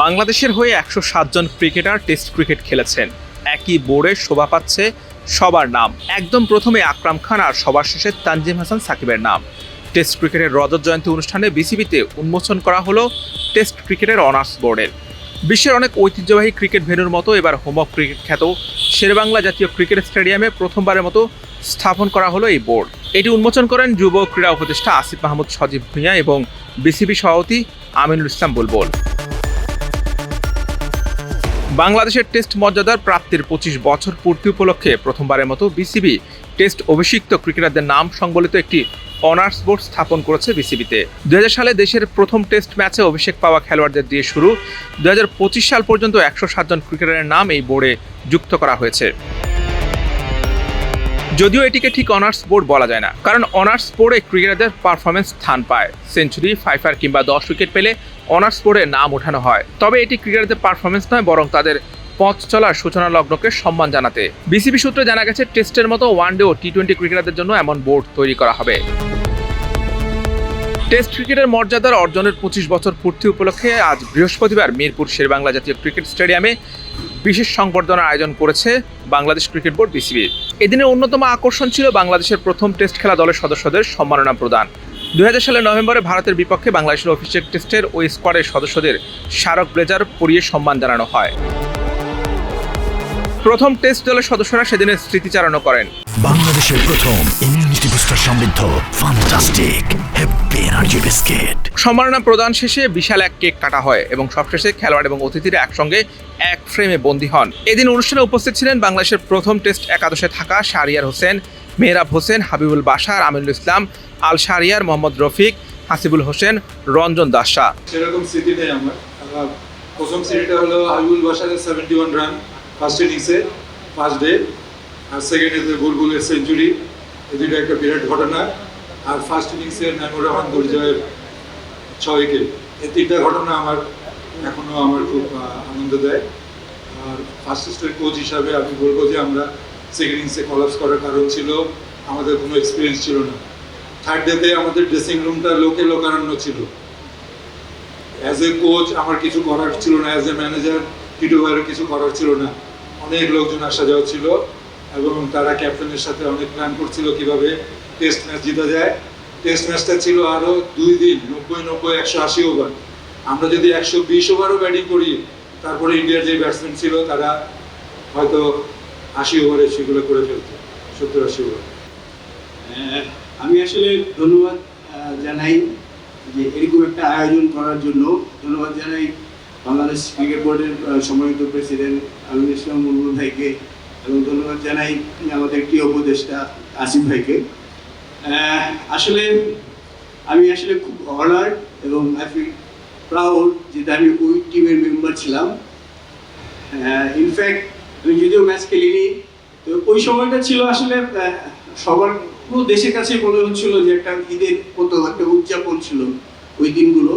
বাংলাদেশের হয়ে একশো সাতজন ক্রিকেটার টেস্ট ক্রিকেট খেলেছেন। একই বোর্ডে শোভা পাচ্ছে সবার নাম। একদম প্রথমে আকরাম খান আর সবার শেষে তানজিম হাসান সাকিবের নাম। টেস্ট ক্রিকেটের রজত জয়ন্তী অনুষ্ঠানে বিসিবিতে উন্মোচন করা হলো টেস্ট ক্রিকেটের অনার্স বোর্ডের। বিশ্বের অনেক ঐতিহ্যবাহী ক্রিকেট ভেন্যুর মতো এবার হোম অফ ক্রিকেট খ্যাত শেরবাংলা জাতীয় ক্রিকেট স্টেডিয়ামে প্রথমবারের মতো স্থাপন করা হলো এই বোর্ড। এটি উন্মোচন করেন যুব ক্রীড়া উপদেষ্টা আসিফ মাহমুদ সজীব ভূঁইয়া এবং বিসিবি সভাপতি আমিনুল ইসলাম বুলবুল। বাংলাদেশের টেস্ট মর্যাদার প্রাপ্তির পঁচিশ বছর পূর্তি উপলক্ষে প্রথমবারের মতো বিসিবি টেস্ট অভিষিক্ত ক্রিকেটারদের নাম সংবলিত একটি অনার্স বোর্ড স্থাপন করেছে বিসিবিতে। দুই হাজার সালে দেশের প্রথম টেস্ট ম্যাচে অভিষেক পাওয়া খেলোয়াড়দের দিয়ে শুরু। দুই হাজার পঁচিশ সাল পর্যন্ত একশো সাতজন ক্রিকেটারের নাম এই বোর্ডে যুক্ত করা হয়েছে। যদিও এটিকে ঠিক অনার্স বোর্ড বলা যায় না, কারণ অনার্স বোর্ডে ক্রিকেটারদের পারফরমেন্স স্থান পায়। সেঞ্চুরি ফাইফার কিংবা দশ উইকেট পেলে অনার্স বোর্ডে নাম ওঠানো হয়। তবে এটি ক্রিকেটারদের পারফরমেন্স নয়, বরং তাদের পথ চলার সূচনা লগ্নকে সম্মান জানাতে। বিসিবি সূত্রে জানা গেছে, টেস্টের মতো ওয়ানডে ও টি টোয়েন্টি ক্রিকেটারদের জন্য এমন বোর্ড তৈরি করা হবে। টেস্ট ক্রিকেটের মর্যাদার অর্জনের পঁচিশ বছর পূর্তি উপলক্ষে আজ বৃহস্পতিবার মিরপুর শেরবাংলা জাতীয় ক্রিকেট স্টেডিয়ামে বিশেষ সংবর্ধনার আয়োজন করেছে বাংলাদেশ ক্রিকেট বোর্ড বিসিবি। এদিনের অন্যতম আকর্ষণ ছিল বাংলাদেশের প্রথম টেস্ট খেলা দলের সদস্যদের সম্মাননা প্রদান। দুই হাজার সালের নভেম্বরে ভারতের বিপক্ষে বাংলাদেশের অফিসিয়াল টেস্টের ওই স্কোয়াডের সদস্যদের স্মারক ব্লেজার পরিয়ে সম্মান জানানো হয়। প্রথম টেস্ট দলের সদস্যরা সেদিনের স্মৃতিচারণও করেন। বাংলাদেশের প্রথম ইমিউনিটি বুস্টার সমৃদ্ধ ফান্টাস্টিক হ্যাপি এনার্জি বিস্কিট সম্মাননা প্রদান শেষে বিশাল এক কেক কাটা হয় এবং সবশেষে খেলোয়াড় এবং অতিথিরা একসঙ্গে এক ফ্রেমে বন্দী হন। এদিন অনুষ্ঠানে উপস্থিত ছিলেন বাংলাদেশের প্রথম টেস্ট একাদশে থাকা শাহরিয়ার হোসেন মেহরাব হোসেন হাবিবুল বাশার আমিনুল ইসলাম আল শাহরিয়ার মোহাম্মদ রফিক হাসিবুল হোসেন রঞ্জন দাসা। সেরকম স্মৃতি নেই আমার। প্রথম স্মৃতিটা হলো হাবিবুল বাসারের সেভেন্টি ওয়ান রান ফার্স্ট ইনিংসে ফার্স্ট ডে আর সেকেন্ড ডেতে বুলবুলের সেঞ্চুরি এই দুটো একটা বিরাট ঘটনা। আর ফার্স্ট ইনিংসে নাইমুর রহমান দুর্জয়ের ছ উইকেট এই তিনটা ঘটনা আমার, এখনও আমার খুব আনন্দ দেয়। আর ফার্স্ট স্টের কোচ হিসাবে আমি বলব যে আমরা সেকেন্ড ইনিংসে কলাপস করার কারণ ছিল, আমাদের কোনো এক্সপিরিয়েন্স ছিল না। থার্ড ডেতে আমাদের ড্রেসিং রুমটা লোকে লোকারণ্য ছিল। অ্যাজ এ কোচ আমার কিছু করার ছিল না অ্যাজ এ ম্যানেজার টিটু ভাইয়েরও কিছু করার ছিল না। অনেক লোকজন আসা যাওয়া ছিল এবং তারা ক্যাপ্টেনের সাথে অনেক প্ল্যান করছিল কীভাবে টেস্ট ম্যাচ জিতা যায়। টেস্ট ম্যাচটা ছিল আরও দুই দিন নব্বই নব্বই একশো আশি ওভার আমরা যদি একশো বিশ ওভারও ব্যাটিং করি তারপরে ইন্ডিয়ার যে ব্যাটসম্যান ছিল তারা হয়তো আশি ওভারে সেগুলো করে ফেলতো সত্তর আশি ওভার আহ, আমি আসলে ধন্যবাদ জানাই যে এরকম একটা আয়োজন করার জন্য। ধন্যবাদ জানাই বাংলাদেশ ক্রিকেট বোর্ডের সম্মানিত প্রেসিডেন্ট আমিনুল ইসলাম মুরমুর ভাইকে এবং ধন্যবাদ জানাই আমাদের প্রিয় উপদেষ্টা আসিফ ভাইকে। আসলে আমি আসলে খুব অনার্ড এবং আই ফিল প্রাউড যে আমি ওই টিমের মেম্বার ছিলাম। ইনফ্যাক্ট আমি যদিও ম্যাচ খেলিনি, তো ওই সময়টা ছিল আসলে সবার পুরো দেশের কাছে মনে হচ্ছিল যে একটা ঈদের মতো একটা উদযাপন ছিল ওই দিনগুলো।